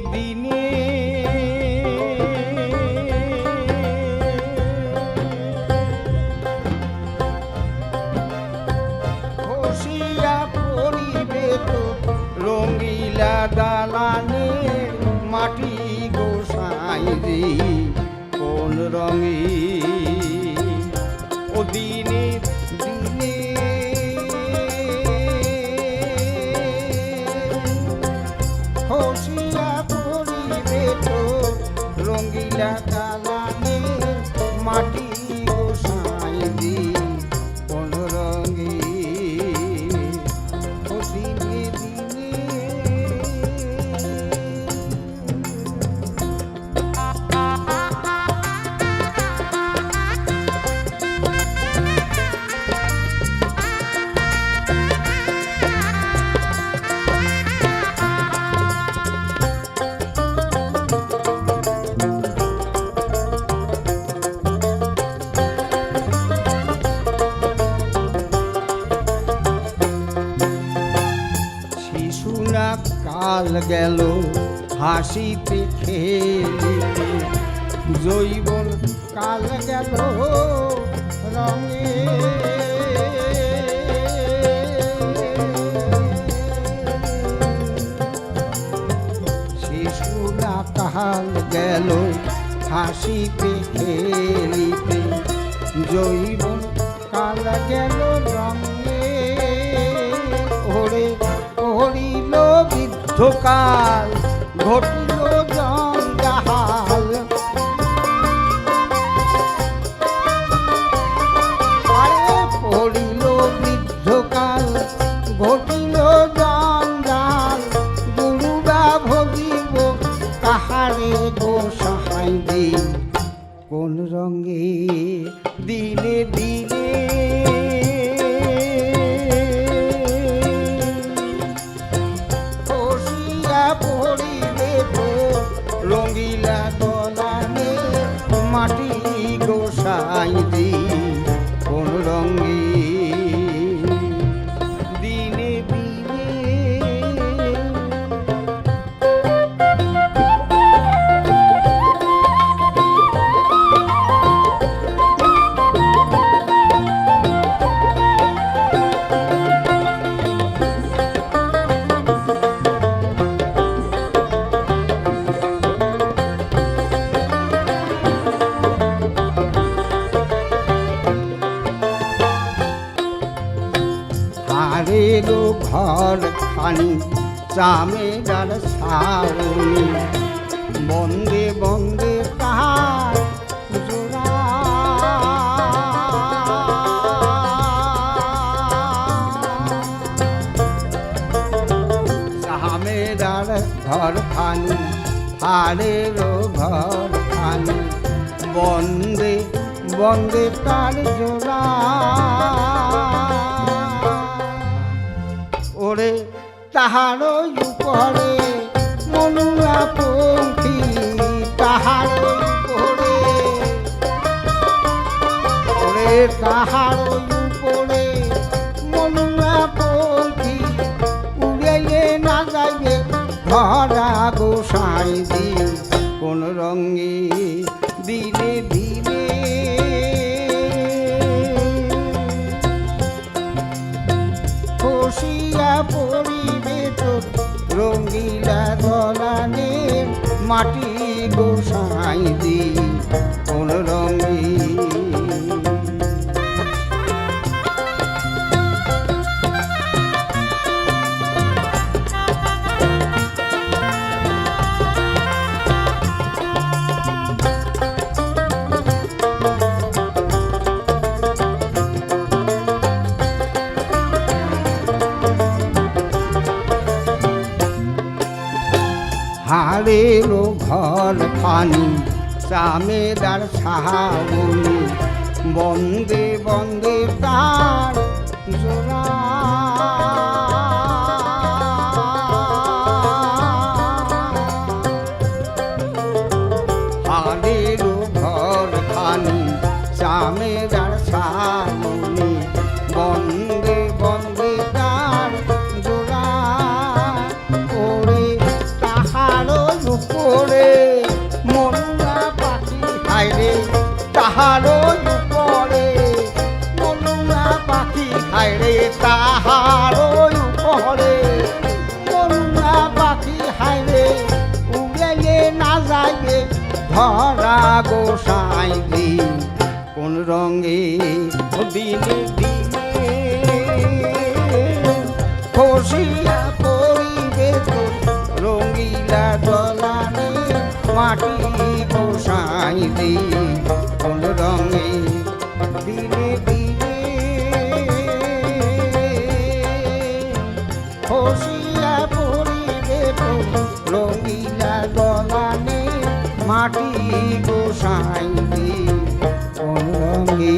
দিনে। ঘষিয়া পড়িবে তো রঙ্গিলা দালানে মাটি গোসাই কোন রঙে? ও দিনে কাল গেল হাসিতে খেলিতে জৈবন কাল গেল রঙে। শিশু না কাল গেল হাসিতে খেলিতে জৈবন বৃদ্ধকাল ঘটিল আরে পড়িল বৃদ্ধকাল ঘটিল জঞ্জাল গুরুরা ভগিব কাহারে গো সহায় কোন রঙে ঘর খানি চামেরার ছাউনি বন্দে বন্দে জোড়া। চামেরার ঘর খানি, হারেরো ঘর খানি। বন্দে বন্দে তার জোড়া। তাহার উপরে, মনুয়া পঙ্খী তাহার উপরে। তাহার উপরে, মনুয়া পঙ্খী উড়াইলে না যাইবে, ধরা গোসাই দি কোন রঙে দিনে খসিয়া পড়িবে তোর রঙ্গিলা দলানে মাটি গোসাই দি কোন রঙে ঘর খানি চামেদার সাহাবনি। বন্দে বন্দে তার জোড়া গোসাই দি কোন রঙে ও দিনে খসিয়া পড়িবে তো রঙিলা জলানে মাটি গোসাই দি কোন রঙে দিনে দিনে খসিয়া পড়িবে তো রঙিলা মাটি গোসাই অঙ্গী